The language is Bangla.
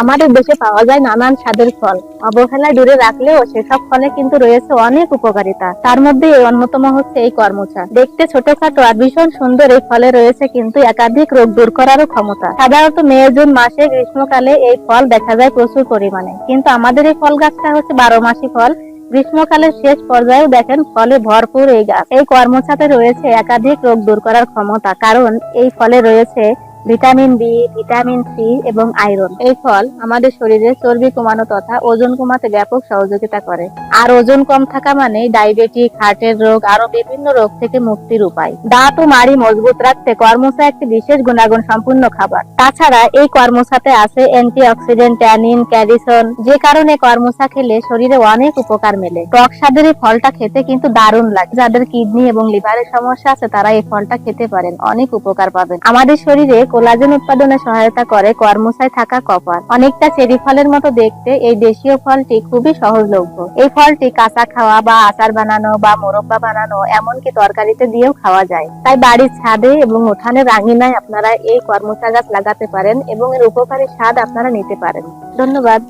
আমাদের দেশে পাওয়া যায় নানান স্বাদের ফল। অবহেলায় দূরে রাখলেও সেসব ফলে কিন্তু রয়েছে অনেক উপকারিতা। তার মধ্যে এই অন্যতম হচ্ছে এই কর্মচা। দেখতে ছোটখাটো আর ভীষণ সুন্দর এই ফলে রয়েছে কিন্তু একাধিক রোগ দূর করারও ক্ষমতা। সাধারণত মে, জুন মাসে গ্রীষ্মকালে এই ফল দেখা যায় প্রচুর পরিমাণে। কিন্তু আমাদের এই ফল গাছটা হচ্ছে বারো মাসি ফল। গ্রীষ্মকালের শেষ পর্যায়েও দেখেন ফলে ভরপুর এই গাছ। এই কর্মছাতে রয়েছে একাধিক রোগ দূর করার ক্ষমতা। কারণ এই ফলে রয়েছে ভিটামিন বি, ভিটামিন সি এবং আয়রন। এই ফল আমাদের শরীরে চর্বি কমানো তথা ওজন কমাতে ব্যাপক সহযোগিতা করে। আর ওজন কম থাকা মানে ডায়াবেটিক, হার্টের রোগ আরও বিভিন্ন রোগ থেকে মুক্তির উপায়। দাঁত ও মাড়ি মজবুত রাখতে কর্মসা একটি বিশেষ গুণাগুণ সম্পূর্ণ খাবার। তাছাড়া এই কর্মসাতে আছে অ্যান্টিঅক্সিডেন্ট, ট্যানিন, ক্যারিসন, যে কারণে কর্মসা খেলে শরীরে অনেক উপকার মেলে। টক স্বাদের এই ফলটা খেতে কিন্তু দারুণ লাগে। যাদের কিডনি এবং লিভারের সমস্যা আছে তারা এই ফলটা খেতে পারেন, অনেক উপকার পাবেন। আমাদের শরীরে কোলাজেন উৎপাদনে সহায়তা করে কর্মসায় থাকা কপার। অনেকটা চেরি ফলের মতো দেখতে এই দেশীয় ফলটি খুবই সহজলভ্য। এই ফলটি কাঁচা খাওয়া বা আচার বানানো বা মোরব্বা বানানো এমনকি তরকারিতে দিয়েও খাওয়া যায়। তাই বাড়ির ছাদে এবং উঠানের আঙিনায় আপনারা এই কর্মসা গাছ লাগাতে পারেন এবং এর উপকারী স্বাদ আপনারা নিতে পারেন। ধন্যবাদ।